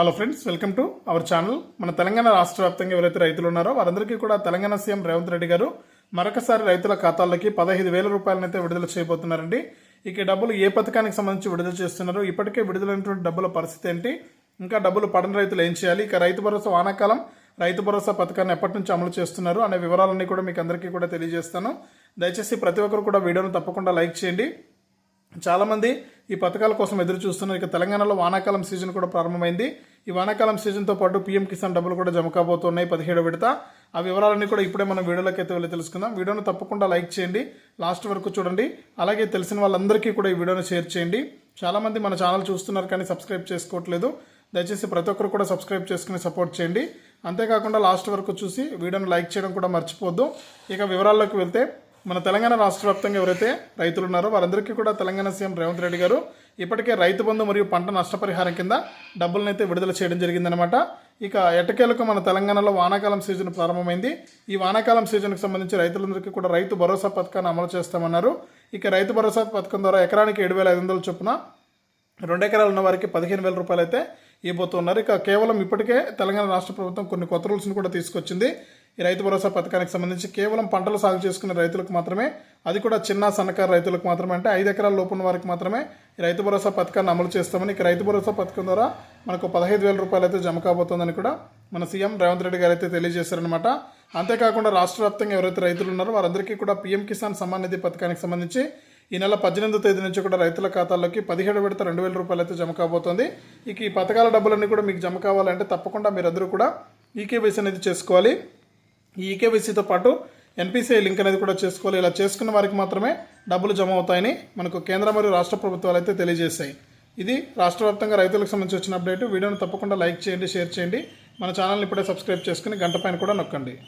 Hello friends welcome to our channel మన తెలంగాణ రాష్ట్ర వ్యాప్తంగా ఎవరైతే రైతులు ఉన్నారో వారందరికీ కూడా తెలంగాణ సీఎం రేవంత్ రెడ్డి గారు మరొకసారి రైతుల ఖాతాల్లోకి పదహైదు వేల రూపాయలనైతే విడుదల చేయబోతున్నారండి. ఇక డబ్బులు ఏ పథకానికి సంబంధించి విడుదల చేస్తున్నారో ఇప్పటికే విడుదలైనటువంటి డబ్బుల పరిస్థితి ఏంటి? ఇంకా డబ్బులు పడని రైతులు ఏం చేయాలి? ఇక రైతు భరోసా వానాకాలం రైతు భరోసా పథకాన్ని ఎప్పటి నుంచి అమలు చేస్తున్నారు అనే వివరాలన్నీ కూడా మీకు అందరికీ కూడా తెలియజేస్తాను. దయచేసి ప్రతి ఒక్కరు కూడా వీడియోను తప్పకుండా లైక్ చేయండి. చాలామంది ఈ పథకాల కోసం ఎదురు చూస్తున్నారు ఇక తెలంగాణలో వానాకాలం సీజన్ కూడా ప్రారంభమైంది. ఈ వానాకాలం సీజన్తో పాటు పీఎం కిసాన్ డబ్బులు కూడా జమ కాబోతున్నాయి పదిహేడు విడత. ఆ వివరాలన్నీ కూడా ఇప్పుడే మనం వీడియోలోకి అయితే వెళ్ళి తెలుసుకుందాం. వీడియోను తప్పకుండా లైక్ చేయండి లాస్ట్ వరకు చూడండి. అలాగే తెలిసిన వాళ్ళందరికీ కూడా ఈ వీడియోను షేర్ చేయండి. చాలామంది మన ఛానల్ చూస్తున్నారు కానీ సబ్స్క్రైబ్ చేసుకోవట్లేదు. దయచేసి ప్రతి ఒక్కరు కూడా సబ్స్క్రైబ్ చేసుకుని సపోర్ట్ చేయండి. అంతేకాకుండా లాస్ట్ వరకు చూసి వీడియోను లైక్ చేయడం కూడా మర్చిపోద్దు ఇక వివరాల్లోకి వెళ్తే మన తెలంగాణ రాష్ట్ర వ్యాప్తంగా ఎవరైతే రైతులు ఉన్నారో వారందరికీ కూడా తెలంగాణ సీఎం రేవంత్ రెడ్డి గారు ఇప్పటికే రైతు బంధు మరియు పంట నష్టపరిహారం కింద డబ్బులనైతే విడుదల చేయడం జరిగిందనమాట ఇక ఎటకేలకు మన తెలంగాణలో వానాకాలం సీజన్ ప్రారంభమైంది. ఈ వానాకాలం సీజన్కి సంబంధించి రైతులందరికీ కూడా రైతు భరోసా పథకాన్ని అమలు చేస్తామన్నారు. ఇక రైతు భరోసా పథకం ద్వారా ఎకరానికి ఏడు వేల ఐదు వందల చొప్పున రెండు ఎకరాలు ఉన్న వారికి పదిహేను వేల రూపాయలు అయితే ఇవ్వబోతున్నారు. ఇక కేవలం ఇప్పటికే తెలంగాణ రాష్ట్ర ప్రభుత్వం కొన్ని కొత్త రూల్స్ని కూడా తీసుకొచ్చింది. ఈ రైతు భరోసా పథకానికి సంబంధించి కేవలం పంటలు సాగు చేసుకునే రైతులకు మాత్రమే అది కూడా చిన్న సన్నకారు రైతులకు మాత్రమే అంటే ఐదు ఎకరాల లోపున్న వారికి మాత్రమే ఈ రైతు భరోసా పథకాన్ని అమలు చేస్తామని ఇక రైతు భరోసా పథకం ద్వారా మనకు పదహైదు వేల రూపాయలు అయితే జమ కాబోతోందని కూడా మన సీఎం రేవంత్ రెడ్డి గారు అయితే తెలియజేశారనమాట అంతేకాకుండా రాష్ట్ర వ్యాప్తంగా ఎవరైతే రైతులు ఉన్నారో వారందరికీ కూడా పీఎం కిసాన్ సమ్మాన్ నిధి పథకానికి సంబంధించి ఈ నెల పద్దెనిమిదో తేదీ నుంచి కూడా రైతుల ఖాతాల్లోకి పదిహేడు విడత రెండు వేల రూపాయలు అయితే జమ కాబోతోంది. ఇక ఈ పథకాల డబ్బులన్నీ కూడా మీకు జమ కావాలంటే తప్పకుండా మీరందరూ కూడా ఈకేవైసీ అనేది చేసుకోవాలి. ఈ ఈకేవైసీతో పాటు ఎన్పిసిఐ లింక్ అనేది కూడా చేసుకోవాలి. ఇలా చేసుకున్న వారికి మాత్రమే డబ్బులు జమ అవుతాయని మనకు కేంద్ర మరియు రాష్ట్ర ప్రభుత్వాలు అయితే తెలియజేశాయి. ఇది రాష్ట్ర వ్యాప్తంగా రైతులకు సంబంధించి వచ్చిన అప్డేట్. వీడియోను తప్పకుండా లైక్ చేయండి షేర్ చేయండి. మన ఛానల్ని ఇప్పుడే సబ్స్క్రైబ్ చేసుకుని గంట పైన కూడా నొక్కండి.